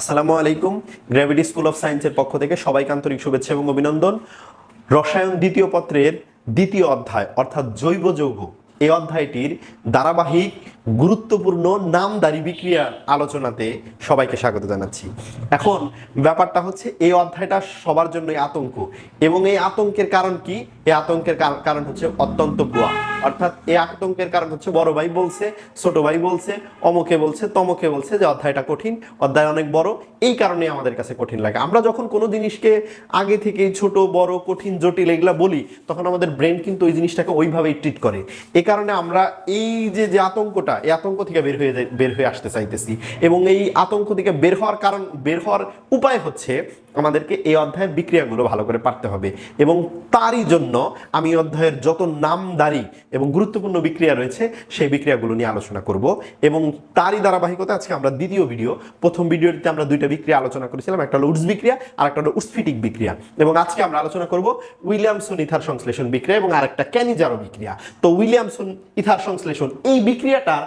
আসসালামু আলাইকুম। Gravity school of সায়েন্সের পক্ষ থেকে সবাইকে আন্তরিক শুভেচ্ছা এবং অভিনন্দন। রসায়ন দ্বিতীয় পত্রের দ্বিতীয় অধ্যায়, অর্থাৎ জৈব যৌগ। এই অধ্যায়টির ধারাবাহিক গুরুত্বপূর্ণ নামদারি বিক্রিয়ার আলোচনাতে সবাইকে স্বাগত জানাচ্ছি। এখন ব্যাপারটা হচ্ছে এই অধ্যায়টা সবার জন্যই আতঙ্ক এবং এই আতঙ্কের কারণ কি? এই আতঙ্কের কারণ হচ্ছে অত্যন্ত ভুয়া। অর্থাৎ এই আতঙ্কের কারণ হচ্ছে বড় ভাই বলছে, ছোট ভাই বলছে, অমকে বলছে, তমকে বলছে যে অধ্যায়টা কঠিন, অধ্যায় অনেক বড়, এই কারণে আমাদের কাছে কঠিন লাগে। আমরা যখন কোনো জিনিসকে আগে থেকেই ছোট, বড়, কঠিন, জটিল এগুলা বলি, তখন আমাদের ব্রেন কিন্তু ওই জিনিসটাকে ওইভাবেই ট্রিট করে। এই কারণে আমরা এই যে যে আতঙ্কটা, এই আতঙ্ক থেকে বের হয়ে বের হয়ে আসতে চাইতেছি। এবং এই আতঙ্ক থেকে বের হওয়ার কারণ, বের হওয়ার উপায় হচ্ছে আমাদেরকে এই অধ্যায়ের বিক্রিয়াগুলো ভালো করে পারতে হবে। এবং তারই জন্য আমি অধ্যায়ের যত নামদারি এবং গুরুত্বপূর্ণ বিক্রিয়া রয়েছে, সেই বিক্রিয়াগুলো নিয়ে আলোচনা করব। এবং তারই ধারাবাহিকতা আজকে আমরা দ্বিতীয় ভিডিও, প্রথম ভিডিওটিতে আমরা দুইটা বিক্রিয়া আলোচনা করেছিলাম, একটা হলো উডস বিক্রিয়া আর একটা হলো উৎস্ফিটিক বিক্রিয়া। এবং আজকে আমরা আলোচনা করব উইলিয়ামসন ইথার সংশ্লেষণ বিক্রিয়া এবং আরেকটা ক্যানিজারো বিক্রিয়া। তো উইলিয়ামসন ইথার সংশ্লেষণ, এই বিক্রিয়াটার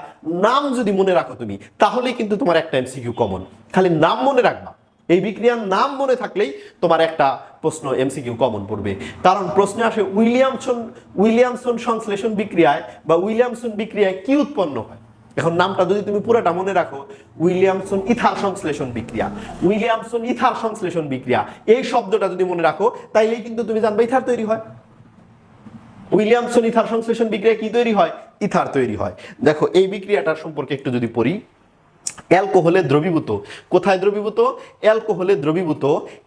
নাম যদি মনে রাখো তুমি তাহলে কিন্তু তোমার একটা এমসিকিউ কমন খালি নাম মনে রাখবা। এই বিক্রিয়ার নাম মনে থাকলেই তোমার একটা প্রশ্ন এমসিকিউ কমন পড়বে। কারণ প্রশ্নে আসে উইলিয়ামসন উইলিয়ামসন সংশ্লেষণ বিক্রিয়ায় বা উইলিয়ামসন বিক্রিয়ায় কি উৎপন্ন হয়? এখন নামটা যদি তুমি পুরোটা মনে রাখো, উইলিয়ামসন ইথার সংশ্লেষণ বিক্রিয়া। উইলিয়ামসন ইথার সংশ্লেষণ বিক্রিয়া। এই শব্দটা যদি মনে রাখো, তাইলেই কিন্তু তুমি জানবে ইথার তৈরি হয়। উইলিয়ামসন ইথার সংশ্লেষণ বিক্রিয়া কি তৈরি হয়? ইথার তৈরি হয়। দেখো, এই বিক্রিয়াটার সম্পর্কে একটু যদি পড়ি অ্যালকোহলে দ্রবীভূত। কোথায় দ্রবীভূত? অ্যালকোহলে দ্রবীভূত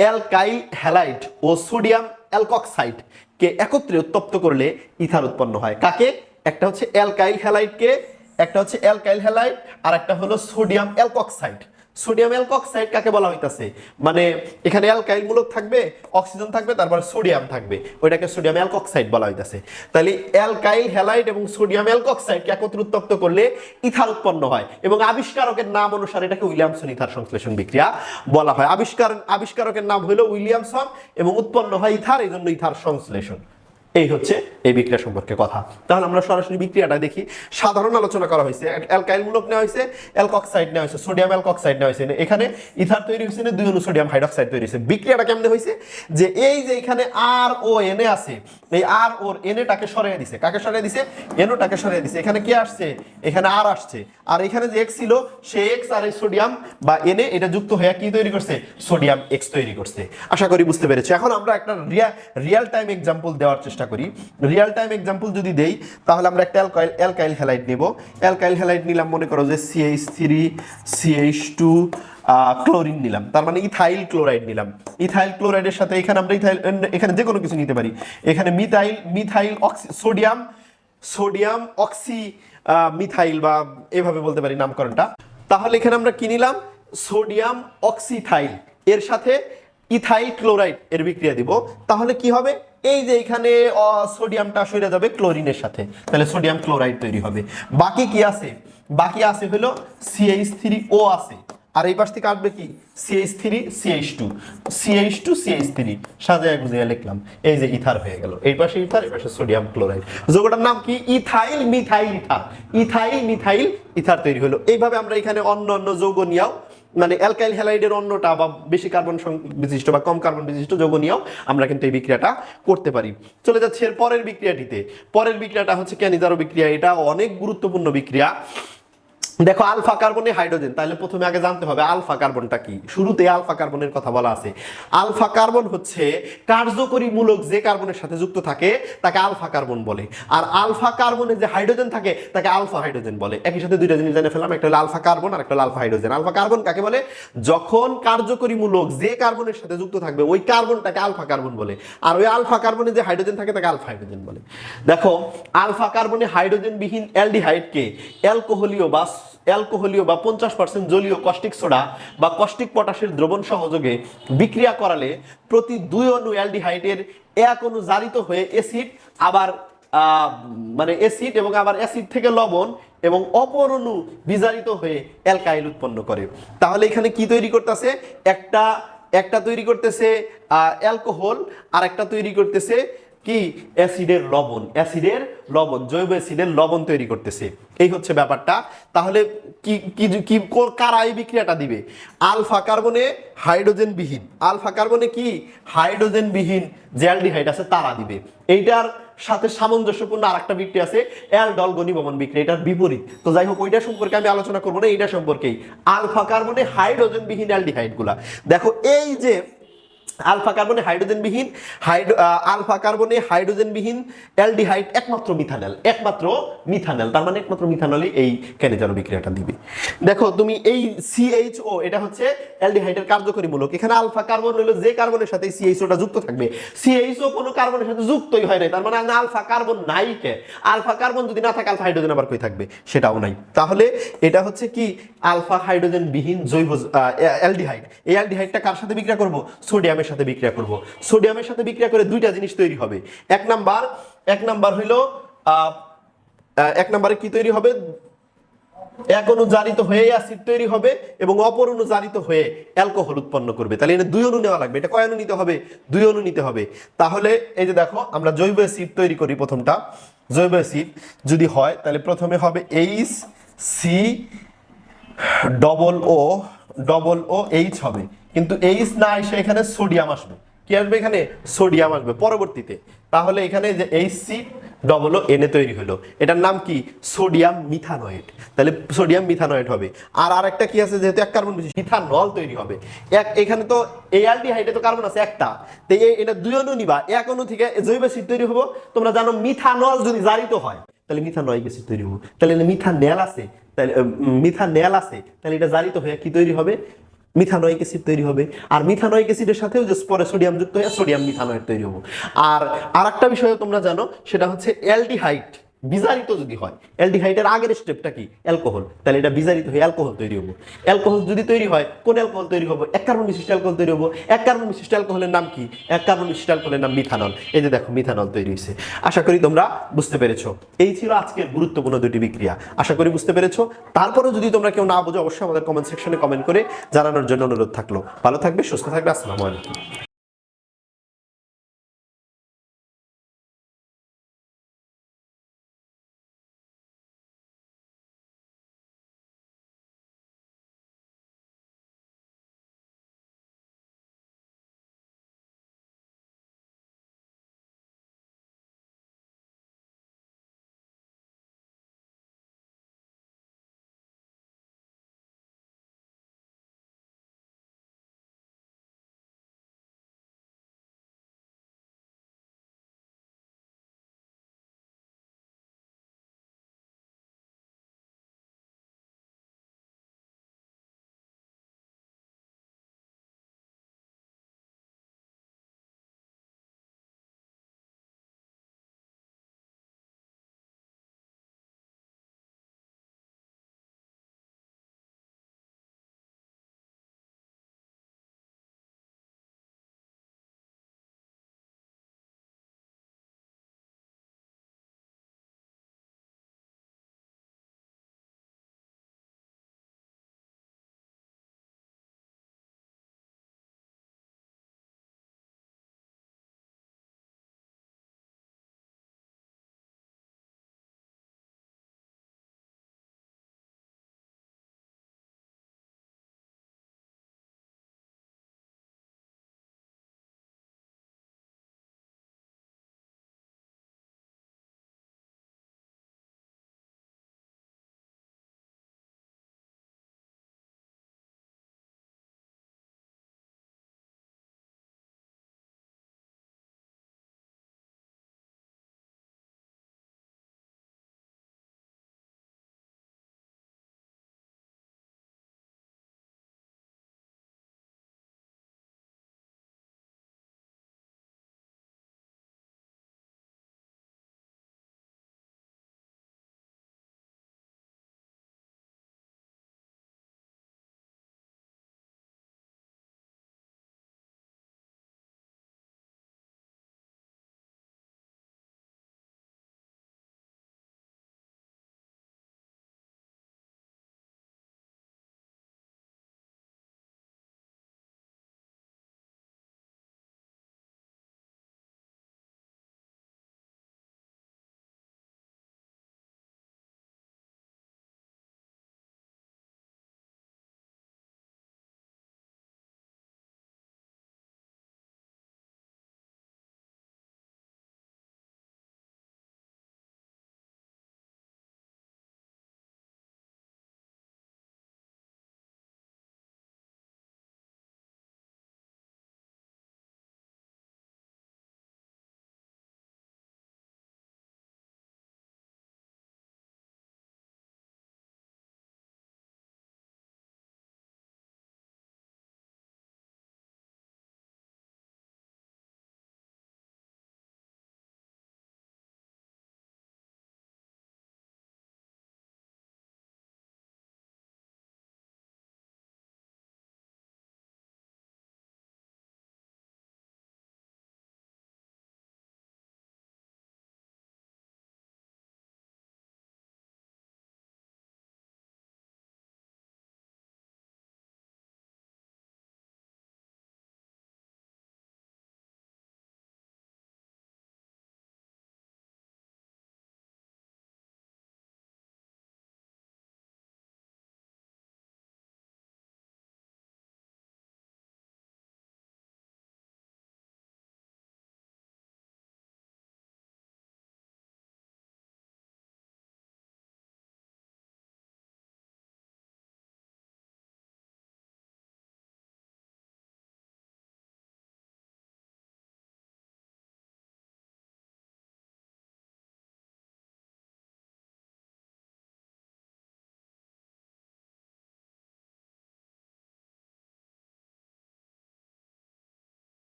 অ্যালকাইল হ্যালাইট ও সোডিয়াম অ্যালকক্সাইড কে একত্রে উত্তপ্ত করলে ইথার উৎপন্ন হয়। কাকে? একটা হচ্ছে অ্যালকাইল হ্যালাইডকে একটা হচ্ছে অ্যালকাইল হ্যালাইট, আর একটা হলো সোডিয়াম অ্যালকক্সাইড। সোডিয়াম অ্যালকক্সাইড কাকে বলা হইতাছে? মানে এখানে অ্যালকাইল মূলক থাকবে, অক্সিজেন থাকবে, তারপর সোডিয়াম থাকবে। ওইটাকে সোডিয়াম অ্যালকক্সাইড বলা হইতাছে। তাহলে অ্যালকাইল হ্যালাইড এবং সোডিয়াম অ্যালকক্সাইডকে একত্রে উত্তপ্ত করলে ইথার উৎপন্ন হয় এবং আবিষ্কারকের নাম অনুসারে এটাকে উইলিয়ামসন ইথার সংশ্লেষণ বিক্রিয়া বলা হয়। আবিষ্কার আবিষ্কারকের নাম হলো উইলিয়ামসন এবং উৎপন্ন হয় ইথার এই জন্য ইথার সংশ্লেষণ। এই হচ্ছে এই বিক্রিয়া সম্পর্কে কথা। তাহলে আমরা সরাসরি বিক্রিয়াটা দেখি। সাধারণ আলোচনা করা হয়েছে। অ্যালকাইল মূলক নেওয়া হয়েছে অ্যালকক্সাইড নেওয়া হয়েছে, সোডিয়াম অ্যালকক্সাইড নেওয়া হয়েছে। এখানে ইথার তৈরি হয়েছে না দুই অনু সোডিয়াম হাইড্রক্সাইড তৈরি হয়েছে। বিক্রিয়াটা কেমনে হয়েছে? যে এই যে এখানে আর ও এনে আছে, এই আর ওর এনেটাকে সরিয়ে দিছে। কাকে সরিয়ে দিছে? এনোটাকে সরিয়ে দিছে। এখানে কি আসছে? এখানে আর আসছে। আর এখানে যে এক্স ছিল, সে এক্স আর এই সোডিয়াম বা এনে এটা যুক্ত হয়ে কি তৈরি করছে? সোডিয়াম এক্স তৈরি করছে। আশা করি বুঝতে পেরেছি। এখন আমরা একটা রিয়েল টাইম এক্সাম্পল দেওয়ার চেষ্টা করি। রিয়াল টাইম এক্সাম্পল যদি দেই, তাহলে আমরা একটা অ্যালকাইল অ্যালকাইল হ্যালাইড নেব। অ্যালকাইল হ্যালাইড নিলাম, মনে করো যে CH three CH two chlorine নিলাম। তার মানে ইথাইল ক্লোরাইড নিলাম। ইথাইল ক্লোরাইডের সাথে এখানে আমরা ইথাইল এখানে যে কোনো কিছু নিতে পারি। এখানে methyl methyl oxy sodium sodium oxy methyl বা এভাবে বলতে পারি নামকরণটা। তাহলে এখানে আমরা কি নিলাম? সোডিয়াম অক্সিথাইল এর সাথে ইথাইল ক্লোরাইড এর বিক্রিয়া দিব। তাহলে কি হবে? এই যে এখানে সোডিয়ামটা সরে যাবে ক্লোরিনের সাথে, তাহলে সোডিয়াম ক্লোরাইড তৈরি হবে। বাকি কি আছে? বাকি আছে হলো সিএইচ থ্রি ও আছে। আর এই পাশ থেকে আসবে কি? CH three CH two CH two CH three সাজায় গুজিয়ে লিখলাম। এই যে ইথার হয়ে গেল। এই পাশে ইথার, এই পাশে সোডিয়াম ক্লোরাইড। যৌগটার নাম কি? Ethyl methyl ether. Ethyl methyl ether তৈরি হলো। এইভাবে আমরা এখানে অন্য অন্য যৌগ নিয়েও মানে অ্যালকাইল হ্যালাইডের অন্যটা বা বেশি কার্বন বিশিষ্ট বা কম কার্বন বিশিষ্ট যৌগ নিয়েও আমরা কিন্তু এই বিক্রিয়াটা করতে পারি। চলে যাচ্ছে এর পরের বিক্রিয়াটিতে। পরের বিক্রিয়াটা হচ্ছে ক্যানিজারো বিক্রিয়া। এটা অনেক গুরুত্বপূর্ণ বিক্রিয়া। দেখো আলফা কার্বনে হাইড্রোজেন তাহলে প্রথমে আগে জানতে হবে আলফা কার্বনটা কি শুরুতে আলফা কার্বনের কথা বলা আছে আলফা কার্বন হচ্ছে কার্যকরী মূলক যে কার্বনের সাথে যুক্ত থাকে তাকে আলফা কার্বন বলে আর আলফা কার্বনে যে হাইড্রোজেন থাকে তাকে আলফা হাইড্রোজেন বলে একই সাথে দুইটা জিনিস জেনে ফেলাম একটা হলো আলফা কার্বন আর একটা হলো আলফা হাইড্রোজেন আলফা কার্বন কাকে বলে যখন কার্যকরী মূলক যে কার্বনের সাথে যুক্ত থাকবে ওই কার্বনটাকে আলফা কার্বন বলে আর ওই আলফা কার্বনে যে হাইড্রোজেন থাকে তাকে আলফা হাইড্রোজেন বলে দেখো আলফা কার্বনে হাইড্রোজেন বিহীন অ্যালডিহাইডকে অ্যালকোহলীয় বা অ্যালকোহলীয় বা পঞ্চাশ পার্সেন্ট জলীয় কস্টিক সোডা বা কস্টিক পটাশের দ্রবণ সহযোগে বিক্রিয়া করালে প্রতি দুই অণু অ্যালডিহাইডের এক অণু জারিত হয়ে অ্যাসিড আবার মানে অ্যাসিড এবং আবার অ্যাসিড থেকে লবণ এবং অপর অণু বিজারিত হয়ে অ্যালকাইল উৎপন্ন করে। তাহলে এখানে কি তৈরি করতেছে? একটা একটা তৈরি করতেছে অ্যালকোহল আর একটা তৈরি করতেছে কি? অ্যাসিডের লবণ। অ্যাসিডের লবণ, জৈব অ্যাসিডের লবণ তৈরি করতেছে। এই হচ্ছে ব্যাপারটা। তাহলে কি কি কারা এই বিক্রিয়াটা দিবে? আলফা কার্বনে হাইড্রোজেন বিহীন আলফা কার্বনে কি? হাইড্রোজেন বিহীন যে অ্যালডিহাইড আছে, তারা দিবে। এইটার সাথে সামঞ্জস্যপূর্ণ আরেকটা বিক্রিয়া আছে, অ্যালডল গণিভবন বিক্রিয়া। এটার বিপরীত। তো যাই হোক, ওইটা সম্পর্কে আমি আলোচনা করব না, এইটা সম্পর্কেই। আলফা কার্বনে হাইড্রোজেন বিহীন অ্যালডিহাইডগুলা দেখো, এই যে আলফা কার্বনে হাইড্রোজেন বিহীন হাইড্রো আলফা কার্বনে হাইড্রোজেন বিহীন অ্যালডিহাইড একমাত্র মিথানল একমাত্র মিথানল, তার মানে একমাত্র মিথানলই এই ক্যানেজারো বিক্রিয়াটা দিবে। দেখো, তুমি এই সিএইচও এটা হচ্ছে অ্যালডিহাইডের কার্যকরী মূলক এখানে আলফা কার্বন হলো যে কার্বনের সাথে সিএইচওটা যুক্ত থাকবে। সিএইচও কোনো কার্বনের সাথে যুক্তই হয় নাই, তার মানে আলফা কার্বন নাই কে? আলফা কার্বন যদি না থাকে, আলফা হাইড্রোজেন আবার কই থাকবে? সেটাও নাই। তাহলে এটা হচ্ছে কি? আলফা হাইড্রোজেন বিহীন জৈব অ্যালডিহাইড। এই অ্যালডিহাইডটা কার সাথে বিক্রিয়া করব? সোডিয়ামের সাথে বিক্রিয়া করব। সোডিয়ামের সাথে বিক্রিয়া করে দুইটা জিনিস তৈরি হবে। এক নাম্বার এক নাম্বার হইল এক নাম্বারে কি তৈরি হবে? এক অণু জারিত হয়ে অ্যাসিড তৈরি হবে এবং অপর অণু জারিত হয়ে অ্যালকোহল উৎপন্ন করবে। তাহলে এখানে দুই অণু নেওয়া লাগবে। এটা কয় অণু নিতে হবে? দুই অণু নিতে হবে। তাহলে এই যে দেখো, আমরা জৈব অ্যাসিড তৈরি করি প্রথমটা। জৈব অ্যাসিড যদি হয়, তাহলে প্রথমে হবে H C double O double O H হবে। কিন্তু এইচ না এসে এখানে সোডিয়াম আসবে। কি আসবে এখানে? সোডিয়াম আসবে পরবর্তীতে। তাহলে এখানে যে এইচ সি ডবল এনে তৈরি হলো। এটার নাম কি? সোডিয়াম মিথানয়েড তাহলে সোডিয়াম মিথানয়েড হবে। আর আরেকটা কি আছে? যেহেতু এক কার্বন বেশি মিথানল তৈরি হবে। এক, এখানে তো এই অ্যালডিহাইডে তো কার্বন আছে একটা। তো এটা দুই অণু নিবা। এক অণু থেকে জৈব অ্যাসিড তৈরি হব। তোমরা জানো মিথানল যদি জারিত হয়, তাহলে মিথানয়িক অ্যাসিড তৈরি হবে। তাহলে মিথানেল আছে। তাহলে মিথানেল আছে। তাহলে এটা জারিত হয়ে কি তৈরি হবে? মিথানয়িক অ্যাসিড তৈরি হবে। আর মিথানয়িক অ্যাসিডের সাথেও যে পরে সোডিয়াম যুক্ত হয়ে, সোডিয়াম মিথানয়েড তৈরি হবে। আর আরেকটা বিষয় তোমরা জানো, সেটা হচ্ছে অ্যালডিহাইড। বিজারিত যদি হয়, অ্যালডিহাইডের আগের স্টেপটা কি? অ্যালকোহল। তাহলে এটা বিজারিত হয়ে অ্যালকোহল তৈরি হব। অ্যালকোহল যদি তৈরি হয়, কোন অ্যালকোহল তৈরি হবে? এক কার্বন বিশিষ্ট অ্যালকোহল তৈরি হব। এক কার্বন বিশিষ্ট অ্যালকোহলের নাম কি? এক কার্বন বিশিষ্ট অ্যালকোহলের নাম মিথানল। এই যে দেখো, মিথানল তৈরি হয়েছে। আশা করি তোমরা বুঝতে পেরেছ। এই ছিল আজকের গুরুত্বপূর্ণ দুটি বিক্রিয়া। আশা করি বুঝতে পেরেছ। তারপরেও যদি তোমরা কেউ না বোঝো, অবশ্যই আমাদের কমেন্ট সেকশনে কমেন্ট করে জানানোর জন্য অনুরোধ থাকল। ভালো থাকবে, সুস্থ থাকবে। আসসালামু আলাইকুম।